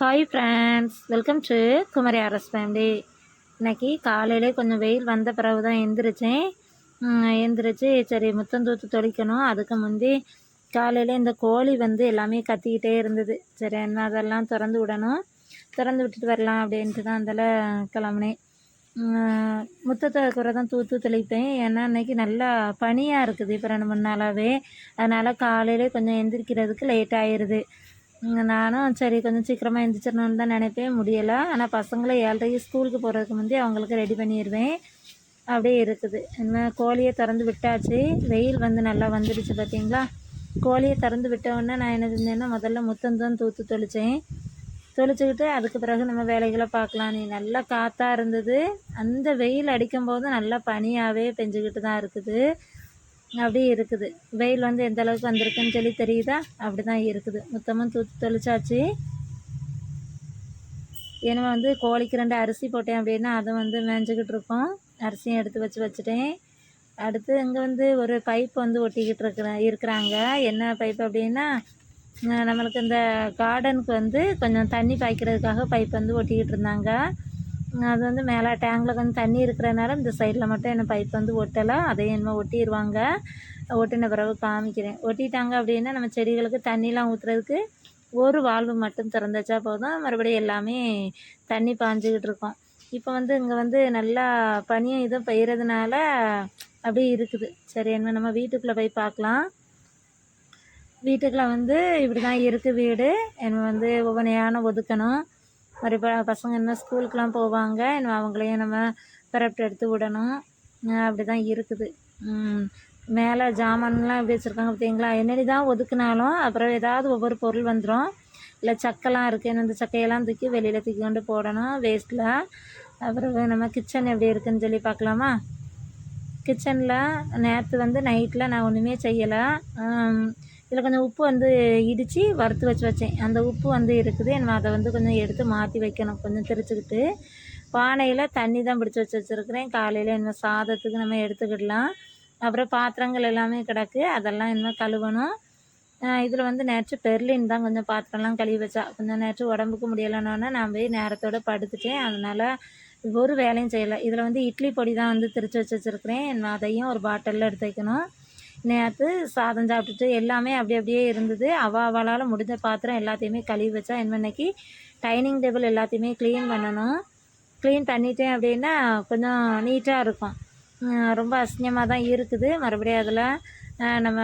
Hi friends welcome to Kumari Aras family இன்றைக்கி காலையிலே கொஞ்சம் வெயில் வந்த பிறகு தான் எந்திரிச்சேன். உம், எந்திரிச்சு சரி முத்தம் தூத்து தொளிக்கணும். அதுக்கு முந்தி காலையில் இந்த கோழி வந்து எல்லாமே கத்திக்கிட்டே இருந்தது. சரி என்ன அதெல்லாம் திறந்து விடணும். திறந்து விட்டுட்டு வரலாம் அப்படின்ட்டு தான் அதில் கிளம்புனேன். முத்தத்தை குறை தான் தூத்து தெளிப்பேன். ஏன்னா இன்றைக்கி நல்லா பனியாக இருக்குது இப்போ ரெண்டு மூணு நாளாகவே அதனால் காலையிலே கொஞ்சம் எந்திரிக்கிறதுக்கு லேட் ஆயிடுது நானும் சரி கொஞ்சம் சீக்கிரமாக எந்திரிச்சிடணும்னு தான் நினைப்பேன். முடியலை. ஆனால் பசங்களை ஏழரைக்கு ஸ்கூலுக்கு போகிறதுக்கு முந்தைய அவங்களுக்கு ரெடி பண்ணிடுவேன் அப்படியே இருக்குது. இனிமேல் கோழியை திறந்து விட்டாச்சு. வெயில் வந்து நல்லா வந்துடுச்சு பார்த்தீங்களா கோழியை திறந்து விட்ட நான் என்ன செஞ்சேன்னா முதல்ல முத்தந்தான் தூத்து தொளித்தேன் தொளிச்சுக்கிட்டு அதுக்கு பிறகு நம்ம வேலைகளை பார்க்கலாம். நீ நல்லா காற்றா இருந்தது. அந்த வெயில் அடிக்கும் போது நல்லா பனியாகவே பெஞ்சுக்கிட்டு தான் இருக்குது. அப்படி இருக்குது. வெயில் வந்து எந்த அளவுக்கு வந்திருக்குன்னு சொல்லி தெரியுதா? அப்படி தான் இருக்குது. மொத்தமும் தூத்து தெளிச்சாச்சு. ஏன்னா வந்து கோழிக்கு ரெண்டு அரிசி போட்டேன் அப்படின்னா அதை வந்து மேய்ஞ்சிக்கிட்டு இருக்கோம். அரிசியும் எடுத்து வச்சு வச்சுட்டேன். அடுத்து இங்கே வந்து ஒரு பைப் வந்து ஒட்டிக்கிட்டு இருக்கிற இருக்கிறாங்க. என்ன பைப் அப்படின்னா நம்மளுக்கு இந்த கார்டனுக்கு வந்து கொஞ்சம் தண்ணி பாய்க்கிறதுக்காக பைப் வந்து ஒட்டிக்கிட்டு இருந்தாங்க. அது வந்து மேலே டேங்கில் கொஞ்சம் தண்ணி இருக்கிறனால இந்த சைடில் மட்டும் என்ன பைப் வந்து ஒட்டலை. அதையும் என்னமோ ஒட்டிடுவாங்க ஒட்டின பிறகு காமிக்கிறேன். ஒட்டிட்டாங்க அப்படின்னா நம்ம செடிகளுக்கு தண்ணிலாம் ஊற்றுறதுக்கு ஒரு வால்வு மட்டும் திறந்துச்சா போதும். மறுபடியும் எல்லாமே தண்ணி பாஞ்சிக்கிட்டு இருக்கோம். இப்போ வந்து இங்கே வந்து நல்லா பனியும் இதுவும் பெய்கிறதுனால அப்படியே இருக்குது. சரி என்ன நம்ம வீட்டுக்குள்ளே போய் பார்க்கலாம். வீட்டுக்குள்ளே வந்து இப்படி தான் இருக்குது வீடு. என்ன வந்து ஒவ்வொன்றையான ஒதுக்கணும். மறுபடியும் ப- பசங்க இன்னும் ஸ்கூலுக்குலாம் போவாங்க. இன்னும் அவங்களையும் நம்ம பிறப்பிட்டு எடுத்து விடணும். அப்படி தான் இருக்குது. மேலே ஜாமான்லாம் எப்படி வச்சுருக்காங்க பார்த்தீங்களா? என்னடி தான் ஒதுக்குனாலும் அப்புறம் ஏதாவது ஒவ்வொரு பொருள் வந்துடும் இல்லை சக்கைலாம் இருக்குது இந்த சக்கையெல்லாம் தூக்கி வெளியில் தூக்கி கொண்டு போடணும். வேஸ்ட்டில் அப்புறம் நம்ம கிச்சன் எப்படி இருக்குதுன்னு சொல்லி பார்க்கலாமா? கிச்சனில் நேற்று வந்து நைட்டில் நான் ஒன்றுமே செய்யலை. இதில் கொஞ்சம் உப்பு வந்து இடித்து வறுத்து வச்சு வச்சேன். அந்த உப்பு வந்து இருக்குது. நம்ம அதை வந்து கொஞ்சம் எடுத்து மாற்றி வைக்கணும். கொஞ்சம் திரிச்சுக்கிட்டு. பானையில் தண்ணி தான் பிடிச்சி வச்சு வச்சுருக்கிறேன். காலையில் இன்னும் சாதத்துக்கு நம்ம எடுத்துக்கிடலாம். அப்புறம் பாத்திரங்கள் எல்லாமே கிடக்கு. அதெல்லாம் இன்னும் கழுவணும். இதில் வந்து நேற்று பெர்லின் தான் கொஞ்சம் பாத்திரம்லாம் கழுவி வச்சா. கொஞ்சம் நேற்று உடம்புக்கு முடியலைன்னொன்னே நான் போய் நேரத்தோட படுத்துட்டேன். அதனால் ஒரு வேலையும் செய்யலை. இதில் வந்து இட்லி பொடி தான் வந்து திரிச்சு வச்சு வச்சுருக்கிறேன். நான் அதையும் ஒரு பாட்டிலில் எடுத்து வைக்கணும். நேற்று சாதம் சாப்பிட்டுட்டு எல்லாமே அப்படி அப்படியே இருந்தது. அவ அவளால் முடிஞ்ச பாத்திரம் எல்லாத்தையுமே கழுவி வச்சா என்ன இன்னைக்கு டைனிங் டேபிள் எல்லாத்தையுமே க்ளீன் பண்ணணும். க்ளீன் பண்ணிட்டேன் அப்படின்னா கொஞ்சம் நீட்டாக இருக்கும். ரொம்ப அசிங்கமாக தான் இருக்குது. மறுபடியும் அதில் நம்ம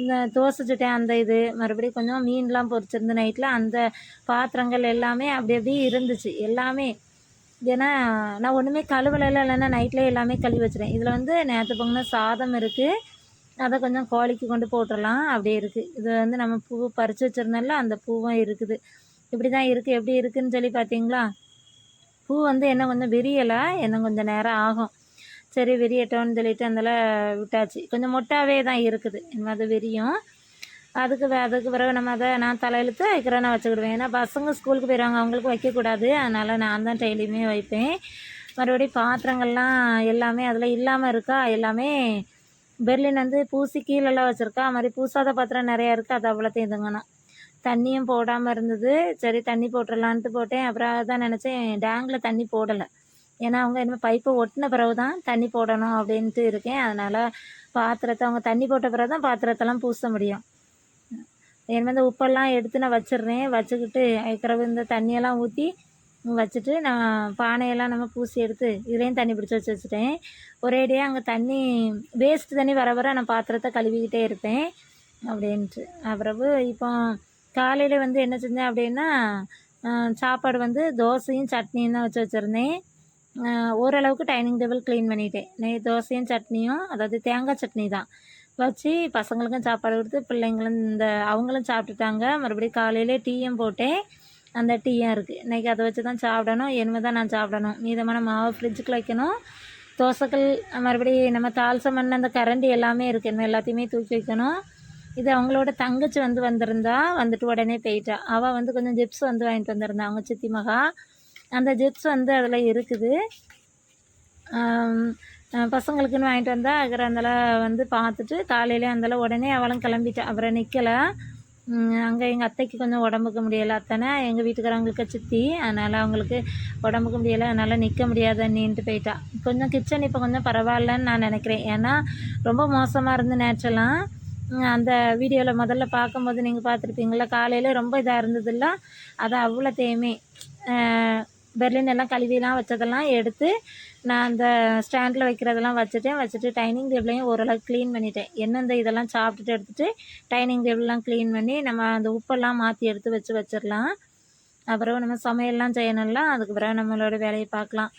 இந்த தோசை சுட்டேன் அந்த இது மறுபடியும் கொஞ்சம் மீன்லாம் பொரிச்சிருந்து நைட்டில் அந்த பாத்திரங்கள் எல்லாமே அப்படி அப்படியே இருந்துச்சு. எல்லாமே. ஏன்னா நான் ஒன்றுமே கழுவலை இல்லைன்னா நைட்லேயே எல்லாமே கழுவி வச்சிட்டேன் இதில் வந்து நேற்று பொங்கின சாதம் இருக்குது அதை கொஞ்சம் கோழிக்கு கொண்டு போட்டுடலாம் அப்படியே இருக்குது இது வந்து நம்ம பூ பறித்து வச்சுருந்தோம்ல அந்த பூவும் இருக்குது. இப்படி தான் இருக்குது எப்படி இருக்குதுன்னு சொல்லி பார்த்தீங்களா? பூ வந்து என்ன கொஞ்சம் விரியலை இன்னும் கொஞ்சம் நேரம் ஆகும். சரி விரியட்டோன்னு சொல்லிட்டு அதில் விட்டாச்சு. கொஞ்சம் மொட்டாவே தான் இருக்குது. இன்னும் அது விரியும். அதுக்கு அதுக்கு பிறகு நம்ம அதை நான் தலையெழுத்து வைக்கிறேன் நான் வச்சுக்கிடுவேன். ஏன்னா பசங்க ஸ்கூலுக்கு போயிடுவாங்க. அவங்களுக்கு வைக்கக்கூடாது. அதனால் நான் தான் டெய்லியுமே வைப்பேன். மறுபடியும் பாத்திரங்கள்லாம் எல்லாமே அதில் இல்லாமல் இருக்கா? எல்லாமே பெர்லின் வந்து பூசி கீழெல்லாம் வச்சுருக்கா. அது மாதிரி பூசாத பாத்திரம் நிறையா இருக்குது அது அவ்வளோத்தையும் இதுங்கண்ணா தண்ணியும் போடாமல் இருந்தது. சரி தண்ணி போட்டுடலான்ட்டு போட்டேன். அப்புறம் அதான் நினச்சேன் டேங்கில் தண்ணி போடலை. ஏன்னா அவங்க இனிமேல் பைப்பை ஒட்டின பிறகு தான் தண்ணி போடணும் அப்படின்ட்டு இருக்கேன். அதனால் பாத்திரத்தை அவங்க தண்ணி போட்ட பிறகு தான் பாத்திரத்தெல்லாம் பூச முடியும். இனிமேல் இந்த உப்பெல்லாம் எடுத்து நான் வச்சிடுறேன். வச்சுக்கிட்டு அதுக்கப்புறம் இந்த தண்ணியெல்லாம் ஊற்றி வச்சுட்டு நான் பானையெல்லாம் நம்ம பூசி எடுத்து இதுலேயும் தண்ணி பிடிச்சி வச்சு வச்சுட்டேன். ஒரேடியாக அங்கே தண்ணி வேஸ்ட் தண்ணி வர வர நான் பாத்திரத்தை கழுவிக்கிட்டே இருப்பேன் அப்படின்ட்டு. அப்புறவு இப்போ காலையில் வந்து என்ன செஞ்சேன் அப்படின்னா சாப்பாடு வந்து தோசையும் சட்னியும் தான் வச்சு வச்சுருந்தேன். ஓரளவுக்கு டைனிங் டேபிள் க்ளீன் பண்ணிட்டேன். நெய் தோசையும் சட்னியும் அதாவது தேங்காய் சட்னி தான் வச்சு பசங்களுக்கும் சாப்பாடு கொடுத்து பிள்ளைங்களும் இந்த அவங்களும் சாப்பிட்டுட்டாங்க. மறுபடியும் காலையிலே டீயும் போட்டேன். அந்த டீயும் இருக்குது இன்றைக்கி அதை வச்சு தான் சாப்பிடணும். இனிமே தான் நான் சாப்பிடணும். மீதமான மாவு ஃப்ரிட்ஜுக்குள்ள வைக்கணும். தோசைக்கல் மறுபடி நம்ம தால்சம் பண்ண அந்த கரண்டி எல்லாமே இருக்குது இன்னும் எல்லாத்தையுமே தூக்கி வைக்கணும். இது அவங்களோட தங்கச்சி வந்து வந்திருந்தா வந்துட்டு உடனே போயிட்டா. அவள் வந்து கொஞ்சம் ஜிப்ஸ் வந்து வாங்கிட்டு வந்திருந்தா அவங்க சித்தி மகா. அந்த ஜிப்ஸ் வந்து அதில் இருக்குது. பசங்களுக்குன்னு வாங்கிட்டு வந்தால் அப்புறம் அந்தளவு வந்து பார்த்துட்டு காலையிலே அந்தளவு உடனே அவளும் கிளம்பிட்டா. அப்புறம் நிற்கலை அங்கே எங்கள் அத்தைக்கு கொஞ்சம் உடம்புக்கு முடியலை அத்தனை. எங்கள் வீட்டுக்காரங்களுக்கு சித்தி. அதனால் அவங்களுக்கு உடம்புக்கு முடியலை. அதனால் நிற்க முடியாத நீண்டு போயிட்டா. கொஞ்சம் கிச்சன் இப்போ கொஞ்சம் பரவாயில்லன்னு நான் நினைக்கிறேன். ஏன்னா ரொம்ப மோசமாக இருந்து நேச்சலாம் அந்த வீடியோவில் முதல்ல பார்க்கும்போது நீங்கள் பார்த்துருப்பீங்களா காலையில் ரொம்ப இதாக இருந்ததில்ல. அது அவ்வளோ தேமே பெர்லின் எல்லாம் கழுவிலாம் வச்சதெல்லாம் எடுத்து நான் அந்த ஸ்டாண்டில் வைக்கிறதெல்லாம் வச்சுட்டேன். வச்சுட்டு டைனிங் டேபிளையும் ஓரளவுக்கு க்ளீன் பண்ணிட்டேன். எந்தெந்த இதெல்லாம் சாப்பிட்டுட்டு எடுத்துகிட்டு டைனிங் டேபிள்லாம் க்ளீன் பண்ணி நம்ம அந்த உப்பெல்லாம் மாற்றி எடுத்து வச்சு வச்சிடலாம். அப்புறம் நம்ம சமையல்லாம் செய்யணும்ல அதுக்கு பிறகு நம்மளோட வேலையை பார்க்கலாம்.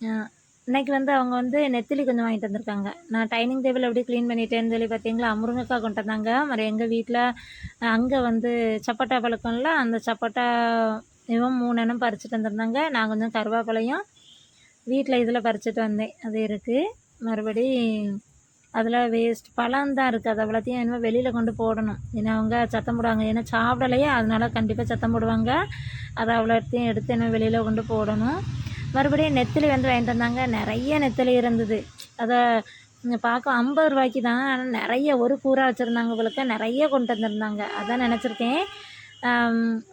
இன்றைக்கி இன்னைக்கு வந்து அவங்க வந்து நெத்திலி கொஞ்சம் வாங்கிட்டு வந்திருக்காங்க. நான் டைனிங் டேபிள் எப்படி க்ளீன் பண்ணிட்டேன்னு சொல்லி பார்த்தீங்களா? முருங்கைக்காய் கொண்டு வந்தாங்க. மறு எங்கள் வீட்டில் அங்கே வந்து சப்போட்டா பழக்கம்ல அந்த சப்போட்டா இவன் மூணு எண்ணம் பறிச்சுட்டு வந்திருந்தாங்க. நான் கொஞ்சம் கருவேப்பிலையும் வீட்டில் இதில் பறிச்சுட்டு வந்தேன். அது இருக்குது மறுபடி அதில் வேஸ்ட் பழம் தான் இருக்குது அது அவ்வளோத்தையும் இனிமேல் வெளியில் கொண்டு போடணும். ஏன்னா அவங்க சத்தம் போடுவாங்க. ஏன்னா சாப்பிடலையே அதனால கண்டிப்பாக சத்தம் போடுவாங்க. அதை அவ்வளோத்தையும் எடுத்து என்ன வெளியில் கொண்டு போடணும். மறுபடியும் நெத்திலி வந்து வாங்கிட்டு வந்தாங்க. நிறைய நெத்திலி இருந்தது. அதை இங்கே பார்க்க ஐம்பது ரூபாய்க்கு தான். ஆனால் நிறைய ஒரு கூரை வச்சுருந்தாங்க உங்களுக்கு நிறைய கொண்டு வந்திருந்தாங்க. அதான் நினச்சிருக்கேன்.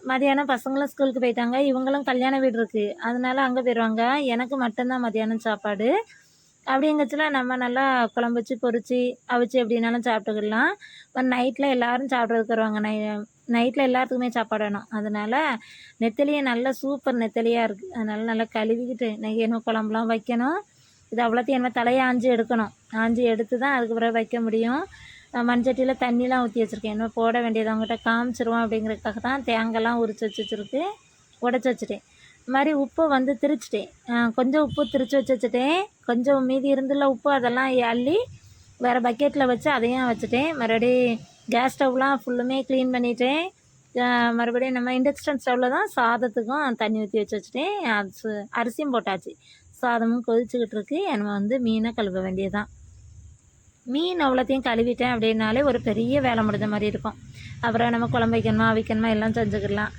மதியானம் பசங்களும் ஸ்கூலுக்கு போயிட்டாங்க. இவங்களும் கல்யாண வீடு இருக்குது அதனால அங்கே போயிடுவாங்க எனக்கு மட்டும்தான் மதியானம் சாப்பாடு. அப்படிங்கச்சில நம்ம நல்லா குழம்பு வச்சு பொரிச்சு அவிச்சு எப்படின்னாலும் சாப்பிட்டுக்கிடலாம் இப்போ நைட்டில் எல்லோரும் சாப்பிட்றதுக்கு வருவாங்க. நை நைட்டில் எல்லாத்துக்குமே சாப்பாடு வேணும். அதனால் நெத்திலியே நல்லா சூப்பர் நெத்தலியாக இருக்குது அதனால் நல்லா கழுவிக்கிட்டு நெய் என்ன குழம்புலாம் வைக்கணும். இது அவ்வளோத்தையும் என்ன தலையை ஆஞ்சி எடுக்கணும். ஆஞ்சி எடுத்து தான் அதுக்கு பிறகு வைக்க முடியும். மண்சட்டியில் தண்ணிலாம் ஊற்றி வச்சுருக்கேன். இன்னும் போட வேண்டியது அவங்ககிட்ட காமிச்சிருவோம் அப்படிங்கிறதுக்காக தான் தேங்காய்லாம் உரிச்சு வச்சு வச்சுருக்கு உடச்சி வச்சுட்டேன். இது மாதிரி உப்பை வந்து திரிச்சிட்டேன். கொஞ்சம் உப்பு திரிச்சு வச்சு வச்சுட்டேன். கொஞ்சம் மீதி இருந்துள்ள உப்பு அதெல்லாம் அள்ளி வேறு பக்கெட்டில் வச்சு அதையும் வச்சுட்டேன். மறுபடி கேஸ் ஸ்டவ்லாம் ஃபுல்லுமே க்ளீன் பண்ணிட்டேன். மறுபடியும் நம்ம இண்டக்ஷன் ஸ்டவ்வில் தான் சாதத்துக்கும் தண்ணி ஊற்றி வச்சு வச்சுட்டேன். அரிசியும் போட்டாச்சு. சாதமும் கொதிச்சுக்கிட்டு இருக்கு. நம்ம வந்து மீனை கழுவ வேண்டியதுதான். மீன் அவ்வளோத்தையும் கழுவிட்டேன் அப்படின்னாலே ஒரு பெரிய வேலை முடிஞ்ச மாதிரி இருக்கும். அப்புறம் நம்ம குழம்பு வைக்கணுமா அவிக்கணுமா எல்லாம் செஞ்சுக்கிடலாம்.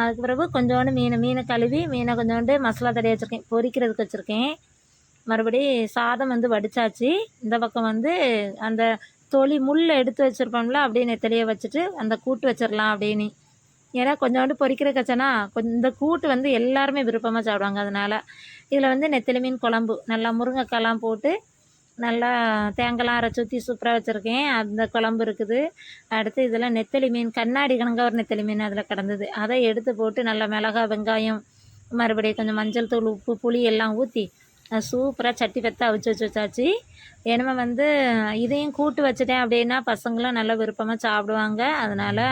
அதுக்கு பிறகு கொஞ்சோண்டு மீனை மீனை கழுவி மீனை கொஞ்சோண்டு மசாலா தடைய வச்சுருக்கேன் பொரிக்கிறதுக்கு வச்சுருக்கேன். மறுபடி சாதம் வந்து வடித்தாச்சு இந்த பக்கம் வந்து அந்த தொளி முள்ளை எடுத்து வச்சுருப்போம்ல அப்படியே நெத்தலியை வச்சுட்டு அந்த கூட்டு வச்சிடலாம் அப்படின்னு. ஏன்னா கொஞ்சோண்டு பொறிக்கிற கச்சனா கொஞ்சம் இந்த கூட்டு வந்து எல்லாருமே விருப்பமாக சாப்பிடுவாங்க அதனால். இதில் வந்து நெத்திலி மீன் குழம்பு நல்லா முருங்கைக்காய்லாம் போட்டு நல்லா தேங்காய்லாம் அரைச்சி ஊற்றி சூப்பராக வச்சுருக்கேன். அந்த குழம்பு இருக்குது. அடுத்து இதில் நெத்தலி மீன் கண்ணாடி கணங்க ஒரு நெத்தலி மீன் அதில் கிடந்தது அதை எடுத்து போட்டு நல்லா மிளகா வெங்காயம் மறுபடியும் கொஞ்சம் மஞ்சள் தூள் உப்பு புளி எல்லாம் ஊற்றி சூப்பராக சட்டி பற்ற அவிச்சு வச்சு வச்சாச்சு. ஏன்னா வந்து இதையும் கூட்டு வச்சுட்டேன் அப்படின்னா பசங்களும் நல்லா விருப்பமாக சாப்பிடுவாங்க. அதனால்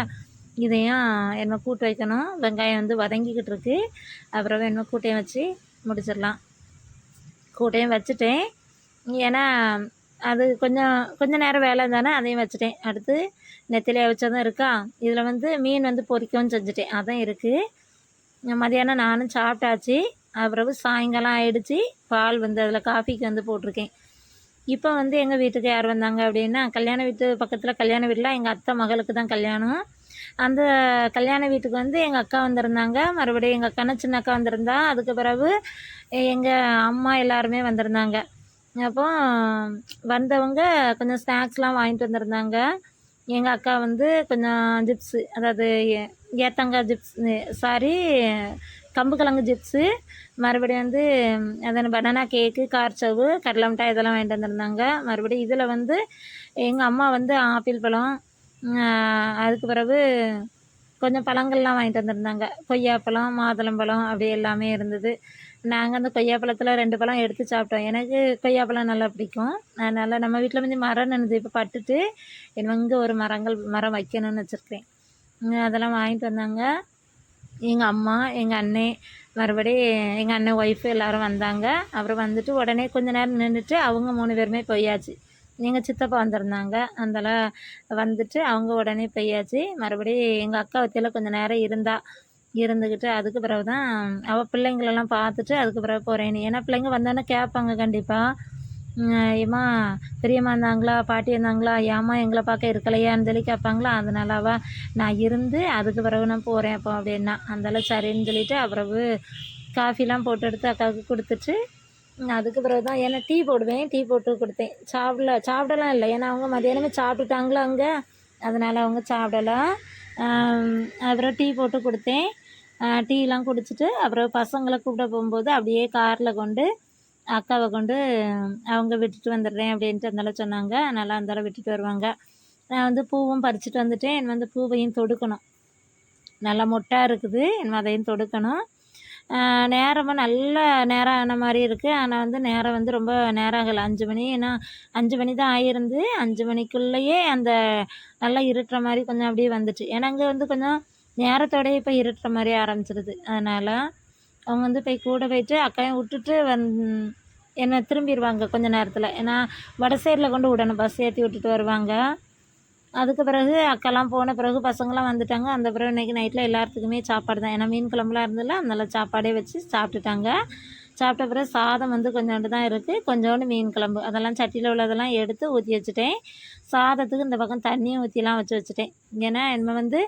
இதையும் என்ன கூட்டு வைக்கணும். வெங்காயம் வந்து வதங்கிக்கிட்டு இருக்கு. அப்புறம் என்ன கூட்டையும் வச்சு முடிச்சிடலாம். கூட்டையும் வச்சுட்டேன். ஏன்னா அது கொஞ்சம் கொஞ்சம் நேரம் வேலை தானே அதையும் வச்சுட்டேன். அடுத்து நெத்திலியாக வச்சதும் இருக்கா? இதில் வந்து மீன் வந்து பொரிக்கவும் செஞ்சுட்டேன். அதான் இருக்குது மதியானம் நானும் சாப்பிட்டாச்சு. பிறகு சாயங்காலம் ஆயிடுச்சு. பால் வந்து அதில் காஃபிக்கு வந்து போட்டிருக்கேன். இப்போ வந்து எங்கள் வீட்டுக்கு யார் வந்தாங்க அப்படின்னா கல்யாண வீட்டு பக்கத்தில் கல்யாண வீட்டில் எங்கள் அத்தை மகளுக்கு தான் கல்யாணம். அந்த கல்யாண வீட்டுக்கு வந்து எங்கள் அக்கா வந்திருந்தாங்க. மறுபடியும் எங்கள் அக்கான சின்ன அக்கா வந்திருந்தா. அதுக்கு பிறகு எங்கள் அம்மா எல்லாருமே வந்திருந்தாங்க. அப்போ வந்தவங்க கொஞ்சம் ஸ்நாக்ஸ்லாம் வாங்கிட்டு வந்திருந்தாங்க. எங்கள் அக்கா வந்து கொஞ்சம் ஜிப்ஸு அதாவது ஏ- ஏத்தங்காய் ஜிப்ஸ் சாரி கம்பு கிழங்கு ஜிப்ஸு மறுபடியும் வந்து அதான் பனானா கேக்கு கார்ச்சவு கடலை மிட்டாய் இதெல்லாம் வாங்கிட்டு வந்திருந்தாங்க. மறுபடியும் இதில் வந்து எங்கள் அம்மா வந்து ஆப்பிள் பழம் அதுக்கு பிறகு கொஞ்சம் பழங்கள்லாம் வாங்கிட்டு வந்திருந்தாங்க. கொய்யாப்பழம் மாதுளம்பழம் அப்படி எல்லாமே இருந்தது. நாங்கள் அந்த கொய்யாப்பழத்தில் ரெண்டு பழம் எடுத்து சாப்பிட்டோம். எனக்கு கொய்யாப்பழம் நல்லா பிடிக்கும். அதனால் நம்ம வீட்டில் வந்து மரம் நின்றுது இப்போ பட்டுட்டு இன்னும் இங்கே ஒரு மரங்கள் மரம் வைக்கணும்னு வச்சுருக்கேன். அதெல்லாம் வாங்கிட்டு வந்தாங்க. எங்கள் அம்மா எங்கள் அண்ணே மறுபடி எங்கள் அண்ணன் ஒய்ஃபு எல்லோரும் வந்தாங்க. அப்புறம் வந்துட்டு உடனே கொஞ்ச நேரம் நின்றுட்டு அவங்க மூணு பேருமே போயாச்சு. எங்கள் சித்தப்பா வந்திருந்தாங்க. அதனால வந்துட்டு அவங்க உடனே போயாச்சு. மறுபடி எங்கள் அக்கா வத்தியில் கொஞ்சம் நேரம் இருந்தா. இருந்துக்கிட்டு அதுக்கு பிறகு தான் அவள் பிள்ளைங்களெல்லாம் பார்த்துட்டு அதுக்கு பிறகு போகிறேன் ஏன்னா பிள்ளைங்க வந்தோன்னே கேட்பாங்க கண்டிப்பாக ஏம்மா பெரியம்மா இருந்தாங்களா? பாட்டி இருந்தாங்களா? ஏம்மா எங்களை பார்க்க இருக்கலையான்னு சொல்லி கேட்பாங்களா? அதனால அவள் நான் இருந்து அதுக்கு பிறகு நான் போகிறேன் அப்போ அப்படின்னா. அதனால சரின்னு சொல்லிட்டு அப்புறவு காஃபிலாம் போட்டு எடுத்து அக்காவுக்கு கொடுத்துட்டு அதுக்கு பிறகு தான் ஏன்னா டீ போடுவேன் டீ போட்டு கொடுத்தேன். சாப்பிடல சாப்பிடலாம் இல்லை. ஏன்னா அவங்க மதியானமே சாப்பிட்டுட்டாங்களா அங்கே? அதனால் அவங்க சாப்பிடலாம் அப்புறம் டீ போட்டு கொடுத்தேன். டீலாம் குடிச்சிட்டு அப்புறம் பசங்களை கூப்பிட போகும்போது அப்படியே காரில் கொண்டு அக்காவை கொண்டு அவங்க விட்டுட்டு வந்துடுறேன் அப்படின்ட்டு அந்தளவு சொன்னாங்க. அதனால் இருந்தாலும் விட்டுட்டு வருவாங்க. நான் வந்து பூவும் பறிச்சுட்டு வந்துட்டேன். என் வந்து பூவையும் தொடுக்கணும். நல்லா மொட்டாக இருக்குது. என் அதையும் தொடுக்கணும். நேரமும் நல்ல நேரம் ஆன மாதிரி இருக்குது ஆனால் வந்து நேரம் வந்து ரொம்ப நேரம் ஆகலை. அஞ்சு மணி ஏன்னா அஞ்சு மணி தான் ஆகியிருந்து அஞ்சு மணிக்குள்ளேயே அந்த நல்லா இருட்டுற மாதிரி கொஞ்சம் அப்படியே வந்துச்சு. ஏன்னா அங்கே வந்து கொஞ்சம் நேரத்தோடயே இப்போ இருட்டுற மாதிரி ஆரம்பிச்சிருது. அதனால் அவங்க வந்து போய் கூட போயிட்டு அக்காயும் விட்டுட்டு வந் என்னை திரும்பிடுவாங்க கொஞ்ச நேரத்தில். ஏன்னா வட சைடில் கொண்டு விடணும். பஸ் ஏற்றி விட்டுட்டு வருவாங்க. அதுக்கு பிறகு அக்காலாம் போன பிறகு பசங்களாம் வந்துட்டாங்க. அந்த பிறகு இன்றைக்கி நைட்டில் எல்லாத்துக்குமே சாப்பாடு தான். ஏன்னா மீன் குழம்புலாம் இருந்ததில்ல அதனால சாப்பாடே வச்சு சாப்பிட்டுட்டாங்க. சாப்பிட்ட பிறகு சாதம் வந்து கொஞ்சோண்டு தான் இருக்குது கொஞ்சோண்டு மீன் குழம்பு. அதெல்லாம் சட்டியில் உள்ளதெல்லாம் எடுத்து ஊற்றி வச்சுட்டேன். சாதத்துக்கு இந்த பக்கம் தண்ணியும் ஊற்றிலாம் வச்சு வச்சுட்டேன். ஏன்னா நம்ம வந்து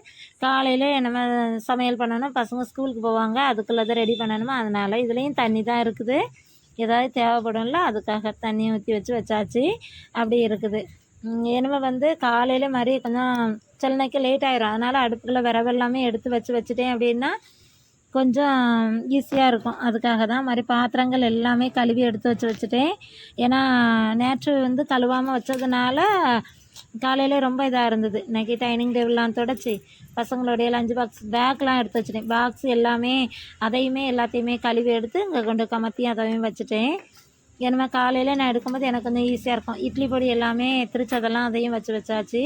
காலையில் நம்ம சமையல் பண்ணணும். பசங்க ஸ்கூலுக்கு போவாங்க. அதுக்குள்ளே தான் ரெடி பண்ணணுமா? அதனால் இதுலேயும் தண்ணி தான் இருக்குது. ஏதாவது தேவைப்படும்ல அதுக்காக தண்ணியை ஊற்றி வச்சு வச்சாச்சு. அப்படி இருக்குது. இனிமே வந்து காலையில் மாதிரி கொஞ்சம் சில நேரக்கு லேட் ஆயிரும். அதனால் அடுப்புக்குள்ளே விரவு எல்லாமே எடுத்து வச்சு வச்சுட்டேன் அப்படின்னா கொஞ்சம் ஈஸியாக இருக்கும். அதுக்காக தான் மாதிரி பாத்திரங்கள் எல்லாமே கழுவி எடுத்து வச்சு வச்சுட்டேன். ஏன்னா நேற்று வந்து கழுவாமல் வச்சதுனால காலையில் ரொம்ப இதாக இருந்தது. இன்றைக்கி டைனிங் டேபிள்லாம் தொடச்சி பசங்களுடைய லஞ்ச் பாக்ஸ் பேக்லாம் எடுத்து வச்சுட்டேன். பாக்ஸ் எல்லாமே அதையுமே எல்லாத்தையுமே கழுவி எடுத்து இங்கே கொண்டு கமத்தி அதையும் வச்சுட்டேன். ஏன்னா காலையில் நான் எடுக்கும்போது எனக்கு கொஞ்சம் ஈஸியாக இருக்கும். இட்லி பொடி எல்லாமே திரிச்சதெல்லாம் அதையும் வச்சு வச்சாச்சு.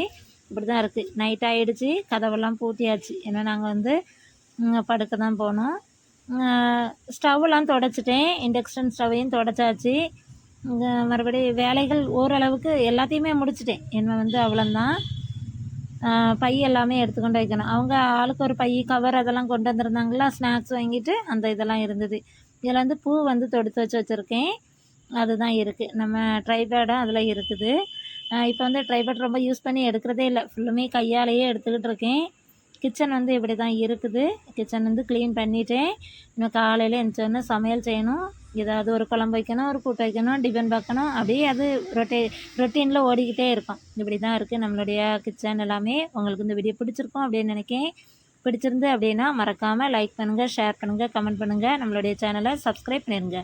இப்படி தான் இருக்குது நைட் ஆகிடுச்சு கதவெல்லாம் பூட்டியாச்சு. ஏன்னா நாங்கள் வந்து படுக்க தான் போனோம். ஸ்டவ்லாம் தொடச்சிட்டேன். இண்டக்ஷன் ஸ்டவ்வையும் தொடச்சாச்சு. மறுபடி வேலைகள் ஓரளவுக்கு எல்லாத்தையுமே முடிச்சிட்டேன். என்ன வந்து அவ்வளோந்தான் பை எல்லாமே எடுத்துக்கொண்டு வைக்கணும். அவங்க ஆளுக்கு ஒரு பை கவர் அதெல்லாம் கொண்டு வந்திருந்தாங்களா? ஸ்நாக்ஸ் வாங்கிட்டு அந்த இதெல்லாம் இருந்தது. இதில் வந்து பூ வந்து தொடுத்து வச்சு வச்சுருக்கேன். அதுதான் இருக்குது நம்ம ட்ரைபேடும் அதில் இருக்குது. இப்போ வந்து ட்ரைபேட் ரொம்ப யூஸ் பண்ணி எடுக்கிறதே இல்லை. ஃபுல்லுமே கையாலேயே எடுத்துக்கிட்டு இருக்கேன். கிச்சன் வந்து இப்படி தான் இருக்குது. கிச்சன் வந்து க்ளீன் பண்ணிட்டேன். இன்னும் காலையில் எழுந்தோடனே சமையல் செய்யணும். ஏதாவது ஒரு குழம்பு வைக்கணும் ஒரு கூட்டு வைக்கணும் டிஃபன் பார்க்கணும். அப்படியே அது ரொட்டே ரொட்டீனில் ஓடிக்கிட்டே இருக்கும். இப்படி தான் இருக்குது நம்மளுடைய கிச்சன் எல்லாமே. உங்களுக்கு இந்த வீடியோ பிடிச்சிருக்கும் அப்படின்னு நினைக்கேன். பிடிச்சிருந்து அப்படின்னா மறக்காமல் லைக் பண்ணுங்கள் ஷேர் பண்ணுங்கள் கமெண்ட் பண்ணுங்கள் நம்மளுடைய சேனலை சப்ஸ்கிரைப் பண்ணிடுங்க